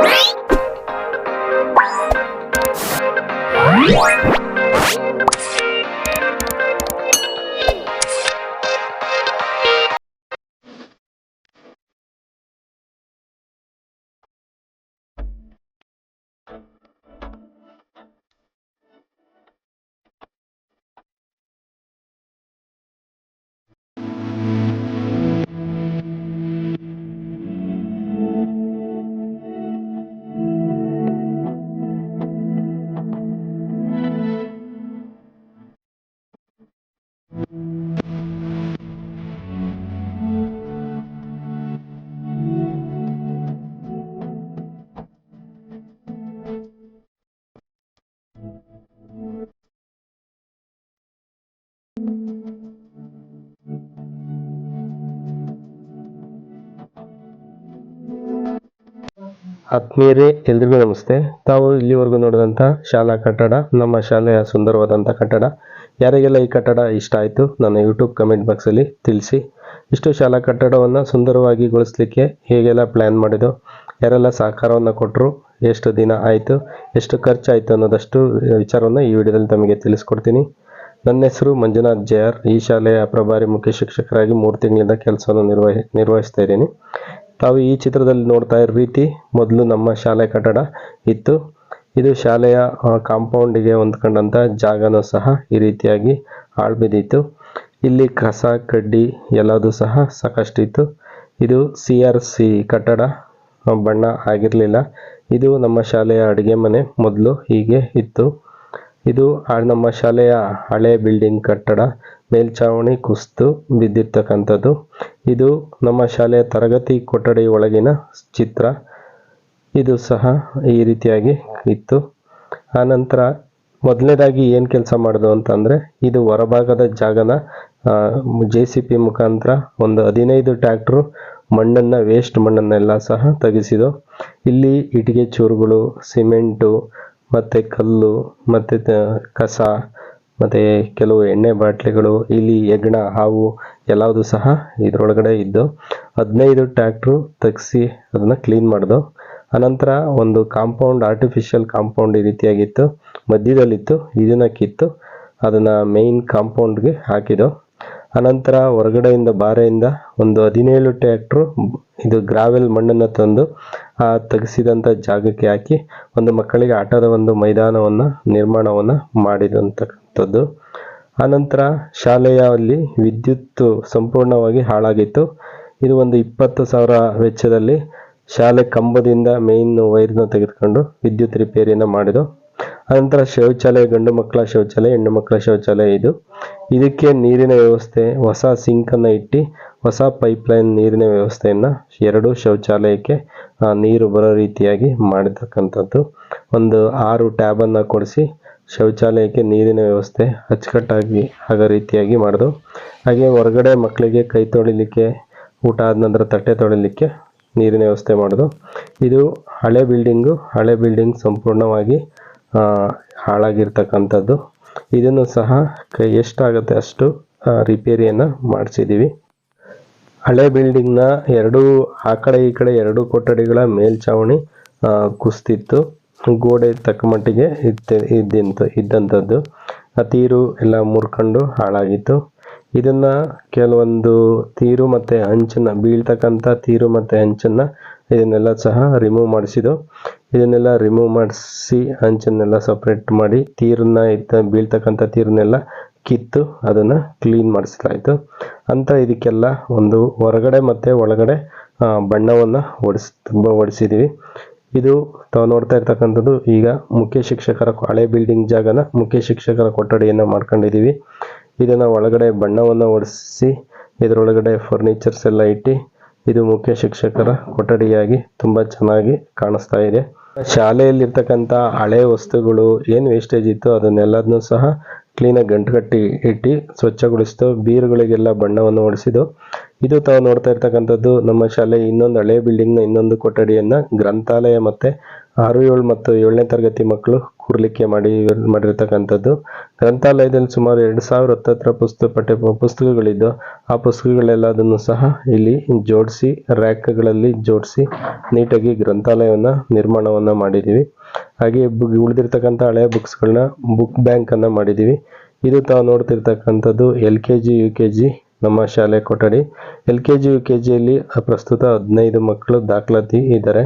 What? ಆತ್ಮೀಯರೇ, ಎಲ್ರಿಗೂ ನಮಸ್ತೆ. ತಾವು ಇಲ್ಲಿವರೆಗೂ ನೋಡಿದಂಥ ಶಾಲಾ ಕಟ್ಟಡ, ನಮ್ಮ ಶಾಲೆಯ ಸುಂದರವಾದಂಥ ಕಟ್ಟಡ. ಯಾರಿಗೆಲ್ಲ ಈ ಕಟ್ಟಡ ಇಷ್ಟ ಆಯಿತು, ನನ್ನ ಯೂಟ್ಯೂಬ್ ಕಮೆಂಟ್ ಬಾಕ್ಸಲ್ಲಿ ತಿಳಿಸಿ. ಇಷ್ಟು ಶಾಲಾ ಕಟ್ಟಡವನ್ನು ಸುಂದರವಾಗಿ ಗೊಳಿಸ್ಲಿಕ್ಕೆ ಹೇಗೆಲ್ಲ ಪ್ಲ್ಯಾನ್ ಮಾಡಿದೋ, ಯಾರೆಲ್ಲ ಸಹಕಾರವನ್ನು ಕೊಟ್ಟರು ಎಷ್ಟು ದಿನ ಆಯಿತು, ಎಷ್ಟು ಖರ್ಚಾಯಿತು ಅನ್ನೋದಷ್ಟು ವಿಚಾರವನ್ನು ಈ ವಿಡಿಯೋದಲ್ಲಿ ತಮಗೆ ತಿಳಿಸ್ಕೊಡ್ತೀನಿ. ನನ್ನ ಹೆಸರು ಮಂಜುನಾಥ್ ಜೆ ಆರ್. ಈ ಶಾಲೆಯ ಪ್ರಭಾರಿ ಮುಖ್ಯ ಶಿಕ್ಷಕರಾಗಿ ಮೂರು ತಿಂಗಳಿಂದ ಕೆಲಸವನ್ನು ನಿರ್ವಹಿ, ನಿರ್ವಹಿಸ್ತಾ ಇದ್ದೀನಿ. ತಾವು ಈ ಚಿತ್ರದಲ್ಲಿ ನೋಡ್ತಾ ಇರೋ ರೀತಿ ಮೊದಲು ನಮ್ಮ ಶಾಲೆ ಕಟ್ಟಡ ಇತ್ತು. ಇದು ಶಾಲೆಯ ಕಾಂಪೌಂಡಿಗೆ ಹೊಂದ್ಕೊಂಡಂಥ ಜಾಗನೂ ಸಹ ಈ ರೀತಿಯಾಗಿ ಆಳ್ಬಿದ್ದಿತ್ತು ಇಲ್ಲಿ ಕಸ, ಕಡ್ಡಿ ಎಲ್ಲದೂ ಸಹ ಸಾಕಷ್ಟು ಇತ್ತು ಇದು ಸಿ ಆರ್ ಸಿ ಕಟ್ಟಡ ಬಣ್ಣ ಆಗಿರಲಿಲ್ಲ. ಇದು ನಮ್ಮ ಶಾಲೆಯ ಅಡುಗೆ ಮನೆ ಮೊದಲು ಹೀಗೆ ಇತ್ತು. ಇದು ನಮ್ಮ ಶಾಲೆಯ ಹಳೆ ಬಿಲ್ಡಿಂಗ್ ಕಟ್ಟಡ. ಮೇಲ್ಛಾವಣಿ ಕುಸ್ತು ಬಿದ್ದಿರ್ತಕ್ಕಂಥದ್ದು. ಇದು ನಮ್ಮ ಶಾಲೆಯ ತರಗತಿ ಕೊಠಡಿ ಒಳಗಿನ ಚಿತ್ರ. ಇದು ಸಹ ಈ ರೀತಿಯಾಗಿ ಇತ್ತು. ಆನಂತರ ಮೊದಲನೇದಾಗಿ ಏನು ಕೆಲಸ ಮಾಡೋದು ಅಂತಂದರೆ, ಇದು ಹೊರಭಾಗದ ಜಾಗನ ಜೆ ಸಿ ಪಿ ಮುಖಾಂತರ ಒಂದು ಹದಿನೈದು ಟ್ಯಾಕ್ಟ್ರು ಮಣ್ಣನ್ನು ವೇಸ್ಟ್ ಮಣ್ಣನ್ನೆಲ್ಲ ಸಹ ತೆಗೆಸಿದು. ಇಲ್ಲಿ ಇಟ್ಟಿಗೆ ಚೂರುಗಳು, ಸಿಮೆಂಟು, ಮತ್ತು ಕಲ್ಲು, ಮತ್ತು ಕಸ ಮತ್ತು ಕೆಲವು ಎಣ್ಣೆ ಬಾಟ್ಲಿಗಳು, ಇಲ್ಲಿ ಹೆಗ್ಣ ಹಾವು ಎಲ್ಲವುದು ಸಹ ಇದರೊಳಗಡೆ ಇದ್ದು ಹದಿನೈದು ಟ್ಯಾಕ್ಟ್ರು ತೆಗೆಸಿ ಅದನ್ನು ಕ್ಲೀನ್ ಮಾಡಿದೋ. ಅನಂತರ ಒಂದು ಕಾಂಪೌಂಡ್ ಆರ್ಟಿಫಿಷಿಯಲ್ ಕಾಂಪೌಂಡ್ ಈ ರೀತಿಯಾಗಿತ್ತು. ಮಧ್ಯದಲ್ಲಿತ್ತು, ಇದನ್ನು ಕಿತ್ತು ಅದನ್ನು ಮೇಯ್ನ್ ಕಾಂಪೌಂಡ್ಗೆ ಹಾಕಿದ್ದು. ಅನಂತರ ಹೊರಗಡೆಯಿಂದ ಬಾರೆಯಿಂದ ಒಂದು ಹದಿನೇಳು ಟ್ಯಾಕ್ಟ್ರು ಇದು ಗ್ರಾವೆಲ್ ಮಣ್ಣನ್ನು ತಂದು, ಆ ತೆಗೆಸಿದಂಥ ಜಾಗಕ್ಕೆ ಹಾಕಿ ಒಂದು ಮಕ್ಕಳಿಗೆ ಆಟದ ಒಂದು ಮೈದಾನವನ್ನು, ನಿರ್ಮಾಣವನ್ನು ಮಾಡಿದಂತಕ್ಕಂಥದ್ದು. ಆನಂತರ ಶಾಲೆಯಲ್ಲಿ ವಿದ್ಯುತ್ ಸಂಪೂರ್ಣವಾಗಿ ಹಾಳಾಗಿತ್ತು. ಇದು ಒಂದು ಇಪ್ಪತ್ತು ಸಾವಿರ ವೆಚ್ಚದಲ್ಲಿ ಶಾಲೆ ಕಂಬದಿಂದ ಮೇಯ್ನ್ ವೈರ್ನ ತೆಗೆದುಕೊಂಡು ವಿದ್ಯುತ್ ರಿಪೇರಿಯನ್ನು ಮಾಡಿದ್ದು ಅನಂತರ ಶೌಚಾಲಯ, ಗಂಡು ಮಕ್ಕಳ ಶೌಚಾಲಯ, ಹೆಣ್ಣು ಮಕ್ಕಳ ಶೌಚಾಲಯ ಇದು. ಇದಕ್ಕೆ ನೀರಿನ ವ್ಯವಸ್ಥೆ, ಹೊಸ ಸಿಂಕನ್ನು ಇಟ್ಟು, ಹೊಸ ಪೈಪ್ಲೈನ್ ನೀರಿನ ವ್ಯವಸ್ಥೆಯನ್ನು ಎರಡು ಶೌಚಾಲಯಕ್ಕೆ ನೀರು ಬರೋ ರೀತಿಯಾಗಿ ಮಾಡಿರ್ತಕ್ಕಂಥದ್ದು. ಒಂದು ಆರು ಟ್ಯಾಬನ್ನು ಕೊಡಿಸಿ ಶೌಚಾಲಯಕ್ಕೆ ನೀರಿನ ವ್ಯವಸ್ಥೆ ಅಚ್ಚುಕಟ್ಟಾಗಿ ಆಗೋ ರೀತಿಯಾಗಿ ಮಾಡಿದು. ಹಾಗೆ ಹೊರಗಡೆ ಮಕ್ಕಳಿಗೆ ಕೈ ತೊಳಿಲಿಕ್ಕೆ, ಊಟ ಆದ ನಂತರ ತಟ್ಟೆ ತೊಳಿಲಿಕ್ಕೆ ನೀರಿನ ವ್ಯವಸ್ಥೆ ಮಾಡೋದು. ಇದು ಹಳೆ ಬಿಲ್ಡಿಂಗು ಹಳೆ ಬಿಲ್ಡಿಂಗ್ ಸಂಪೂರ್ಣವಾಗಿ ಹಾಳಾಗಿರ್ತಕ್ಕಂಥದ್ದು. ಇದನ್ನು ಸಹ ಕೈ ಎಷ್ಟಾಗುತ್ತೆ ಅಷ್ಟು ರಿಪೇರಿಯನ್ನು ಮಾಡಿಸಿದ್ದೀವಿ ಹಳೆ ಬಿಲ್ಡಿಂಗ್ನ ಎರಡು, ಆ ಕಡೆ ಈ ಕಡೆ ಎರಡು ಕೊಠಡಿಗಳ ಮೇಲ್ಛಾವಣಿ ಕುಸ್ತಿತ್ತು. ಗೋಡೆ ತಕ್ಕ ಮಟ್ಟಿಗೆ ಇತ್ತ ಇದ್ದಂತ, ಇದ್ದಂಥದ್ದು. ತೀರು ಎಲ್ಲ ಮುರ್ಕೊಂಡು ಹಾಳಾಗಿತ್ತು. ಇದನ್ನ ಕೆಲವೊಂದು ತೀರು ಮತ್ತು ಹಂಚನ್ನ ಬೀಳ್ತಕ್ಕಂಥ ತೀರು ಮತ್ತು ಹಂಚನ್ನ ಇದನ್ನೆಲ್ಲ ಸಹ ರಿಮೂವ್ ಮಾಡಿಸಿದ್ದು. ಇದನ್ನೆಲ್ಲ ರಿಮೂವ್ ಮಾಡಿಸಿ ಹಂಚನ್ನೆಲ್ಲ ಸಪ್ರೇಟ್ ಮಾಡಿ ತೀರನ್ನ ಇದ್ದ ಬೀಳ್ತಕ್ಕಂಥ ತೀರನ್ನೆಲ್ಲ ಕಿತ್ತು ಅದನ್ನು ಕ್ಲೀನ್ ಮಾಡಿಸಲಾಯಿತು. ಅಂತ ಇದಕ್ಕೆಲ್ಲ ಒಂದು ಹೊರಗಡೆ ಮತ್ತು ಒಳಗಡೆ ಬಣ್ಣವನ್ನು ಹೊಡಿಸ್ ತುಂಬ ಹೊಡಿಸಿದ್ದೀವಿ ಇದು ತಾವು ನೋಡ್ತಾ ಇರ್ತಕ್ಕಂಥದ್ದು ಈಗ ಮುಖ್ಯ ಶಿಕ್ಷಕರ ಹಳೆ ಬಿಲ್ಡಿಂಗ್ ಜಾಗನ ಮುಖ್ಯ ಶಿಕ್ಷಕರ ಕೊಠಡಿಯನ್ನು ಮಾಡ್ಕೊಂಡಿದ್ದೀವಿ ಇದನ್ನು ಒಳಗಡೆ ಬಣ್ಣವನ್ನು ಹೊಡಿಸಿ ಇದರೊಳಗಡೆ ಫರ್ನಿಚರ್ಸ್ ಎಲ್ಲ ಇಟ್ಟು ಇದು ಮುಖ್ಯ ಶಿಕ್ಷಕರ ಕೊಠಡಿಯಾಗಿ ತುಂಬಾ ಚೆನ್ನಾಗಿ ಕಾಣಿಸ್ತಾ ಇದೆ. ಶಾಲೆಯಲ್ಲಿರ್ತಕ್ಕಂಥ ಹಳೆ ವಸ್ತುಗಳು ಏನು ವೇಸ್ಟೇಜ್ ಇತ್ತು ಅದನ್ನೆಲ್ಲದನ್ನೂ ಸಹ ಕ್ಲೀನಾಗಿ ಗಂಟುಗಟ್ಟಿ ಇಟ್ಟು ಸ್ವಚ್ಛಗೊಳಿಸಿತು. ಬೀರುಗಳಿಗೆಲ್ಲ ಬಣ್ಣವನ್ನು ಹೊಡಿಸಿದ್ದು ಇದು ತಾವು ನೋಡ್ತಾ ಇರ್ತಕ್ಕಂಥದ್ದು ನಮ್ಮ ಶಾಲೆ ಇನ್ನೊಂದು ಹಳೆ ಬಿಲ್ಡಿಂಗ್ನ ಇನ್ನೊಂದು ಕೊಠಡಿಯನ್ನ ಗ್ರಂಥಾಲಯ ಮತ್ತೆ ಆರು ಏಳು ಮತ್ತು ಏಳನೇ ತರಗತಿ ಮಕ್ಕಳು ಕೂರ್ಲಿಕ್ಕೆ ಮಾಡಿ ಮಾಡಿರ್ತಕ್ಕಂಥದ್ದು. ಗ್ರಂಥಾಲಯದಲ್ಲಿ ಸುಮಾರು ಎರಡು ಸಾವಿರ ಹತ್ತತ್ರ ಪುಸ್ತಕ ಪಠ್ಯ ಪುಸ್ತಕಗಳಿದ್ದು, ಆ ಪುಸ್ತಕಗಳೆಲ್ಲದನ್ನು ಸಹ ಇಲ್ಲಿ ಜೋಡಿಸಿ, ರ್ಯಾಕ್ಗಳಲ್ಲಿ ಜೋಡಿಸಿ ನೀಟಾಗಿ ಗ್ರಂಥಾಲಯವನ್ನು ನಿರ್ಮಾಣವನ್ನು ಮಾಡಿದ್ದೀವಿ ಹಾಗೆ ಉಳಿದಿರ್ತಕ್ಕಂಥ ಹಳೆಯ ಬುಕ್ಸ್ಗಳನ್ನ ಬುಕ್ ಬ್ಯಾಂಕನ್ನು ಮಾಡಿದ್ದೀವಿ ಇದು ತಾವು ನೋಡ್ತಿರ್ತಕ್ಕಂಥದ್ದು L K G, U K G ನಮ್ಮ ಶಾಲೆ ಕೊಠಡಿ. L K G, U K ಜಿಯಲ್ಲಿ ಪ್ರಸ್ತುತ ಹದಿನೈದು ಮಕ್ಕಳು ದಾಖಲಾತಿ ಇದ್ದಾರೆ.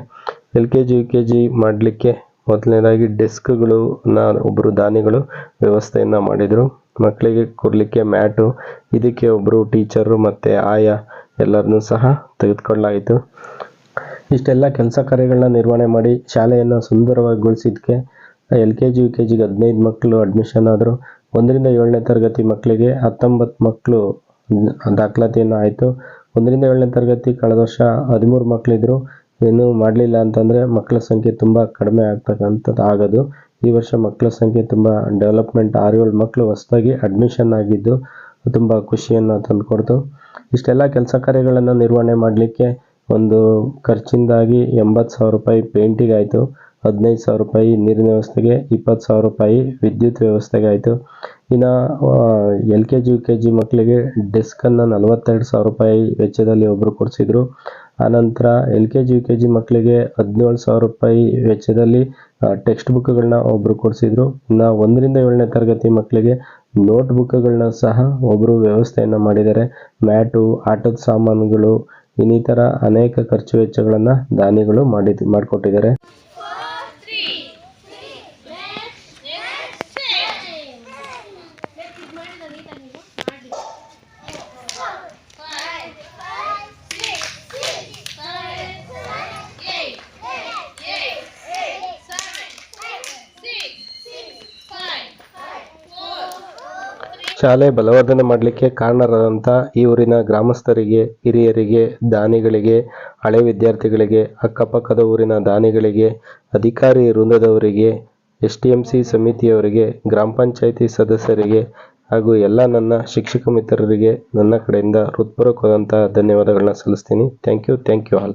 L K G, U K G ಮಾಡಲಿಕ್ಕೆ ಮೊದಲನೇದಾಗಿ ಡೆಸ್ಕ್ಗಳು ಒಬ್ಬರು ದಾನಿಗಳು ವ್ಯವಸ್ಥೆಯನ್ನು ಮಾಡಿದರು. ಮಕ್ಕಳಿಗೆ ಕೂರ್ಲಿಕ್ಕೆ ಮ್ಯಾಟು, ಇದಕ್ಕೆ ಒಬ್ಬರು ಟೀಚರು ಮತ್ತು ಆಯಾ ಎಲ್ಲರನ್ನೂ ಸಹ ತೆಗೆದುಕೊಳ್ಳಲಾಯಿತು. ಇಷ್ಟೆಲ್ಲ ಕೆಲಸ ಕಾರ್ಯಗಳನ್ನ ನಿರ್ವಹಣೆ ಮಾಡಿ ಶಾಲೆಯನ್ನು ಸುಂದರವಾಗಿಗೊಳಿಸಿದ್ದಕ್ಕೆ L K G U K ಜಿಗೆ ಹದಿನೈದು ಮಕ್ಕಳು ಅಡ್ಮಿಷನ್ ಆದರು. ಒಂದರಿಂದ ಏಳನೇ ತರಗತಿ ಮಕ್ಕಳಿಗೆ ಹತ್ತೊಂಬತ್ತು ಮಕ್ಕಳು ದಾಖಲಾತಿಯನ್ನು ಆಯಿತು. ಒಂದರಿಂದ ಏಳನೇ ತರಗತಿ ಕಳೆದ ವರ್ಷ ಹದಿಮೂರು ಮಕ್ಕಳಿದ್ರು ಏನೂ ಮಾಡಲಿಲ್ಲ ಅಂತಂದರೆ ಮಕ್ಕಳ ಸಂಖ್ಯೆ ತುಂಬ ಕಡಿಮೆ ಆಗ್ತಕ್ಕಂಥದ್ದು ಆಗೋದು. ಈ ವರ್ಷ ಮಕ್ಕಳ ಸಂಖ್ಯೆ ತುಂಬ ಡೆವಲಪ್ಮೆಂಟ್ ಆರು ಏಳು ಮಕ್ಕಳು ಹೊಸದಾಗಿ ಅಡ್ಮಿಷನ್ ಆಗಿದ್ದು ತುಂಬ ಖುಷಿಯನ್ನು ತಂದುಕೊಡ್ತು. ಇಷ್ಟೆಲ್ಲ ಕೆಲಸ ಕಾರ್ಯಗಳನ್ನು ನಿರ್ವಹಣೆ ಮಾಡಲಿಕ್ಕೆ ಒಂದು ಖರ್ಚಿಂದಾಗಿ ಎಂಬತ್ತು ಸಾವಿರ ರೂಪಾಯಿ ಪೇಂಟಿಗೆ ಆಯಿತು. ಹದಿನೈದು ಸಾವಿರ ರೂಪಾಯಿ ನೀರಿನ ವ್ಯವಸ್ಥೆಗೆ, ಇಪ್ಪತ್ತು ಸಾವಿರ ರೂಪಾಯಿ ವಿದ್ಯುತ್ ವ್ಯವಸ್ಥೆಗೆ ಆಯಿತು. ಇನ್ನು L K G, U K G ಮಕ್ಕಳಿಗೆ ಡೆಸ್ಕನ್ನು ನಲವತ್ತೆರಡು ಸಾವಿರ ರೂಪಾಯಿ ವೆಚ್ಚದಲ್ಲಿ ಒಬ್ಬರು ಕೊಡಿಸಿದ್ರು. ಆನಂತರ L K G, U K G ಮಕ್ಕಳಿಗೆ ಹದಿನೇಳು ಸಾವಿರ ರೂಪಾಯಿ ವೆಚ್ಚದಲ್ಲಿ ಟೆಕ್ಸ್ಟ್ ಬುಕ್ಗಳನ್ನ ಒಬ್ಬರು ಕೊಡಿಸಿದ್ರು. ಇನ್ನು ಒಂದರಿಂದ ಏಳನೇ ತರಗತಿ ಮಕ್ಕಳಿಗೆ ನೋಟ್ ಬುಕ್ಗಳನ್ನ ಸಹ ಒಬ್ಬರು ವ್ಯವಸ್ಥೆಯನ್ನು ಮಾಡಿದ್ದಾರೆ. ಮ್ಯಾಟು, ಆಟದ ಸಾಮಾನುಗಳು, ಇನ್ನಿತರ ಅನೇಕ ಖರ್ಚು ವೆಚ್ಚಗಳನ್ನು ದಾನಿಗಳು ಮಾಡಿ ಮಾಡಿಕೊಟ್ಟಿದ್ದಾರೆ. ಶಾಲೆ ಬಲವರ್ಧನೆ ಮಾಡಲಿಕ್ಕೆ ಕಾರಣರಾದಂಥ ಈ ಊರಿನ ಗ್ರಾಮಸ್ಥರಿಗೆ, ಹಿರಿಯರಿಗೆ, ದಾನಿಗಳಿಗೆ, ಹಳೆ ವಿದ್ಯಾರ್ಥಿಗಳಿಗೆ, ಅಕ್ಕಪಕ್ಕದ ಊರಿನ ದಾನಿಗಳಿಗೆ, ಅಧಿಕಾರಿ ವೃಂದದವರಿಗೆ ಎಸ್ ಟಿ ಎಂ ಸಿ ಸಮಿತಿಯವರಿಗೆ, ಗ್ರಾಮ ಪಂಚಾಯಿತಿ ಸದಸ್ಯರಿಗೆ ಹಾಗೂ ಎಲ್ಲ ನನ್ನ ಶಿಕ್ಷಕ ಮಿತ್ರರಿಗೆ ನನ್ನ ಕಡೆಯಿಂದ ಹೃತ್ಪೂರ್ವಕವಾದಂಥ ಧನ್ಯವಾದಗಳನ್ನ ಸಲ್ಲಿಸ್ತೀನಿ. Thank you thank you all.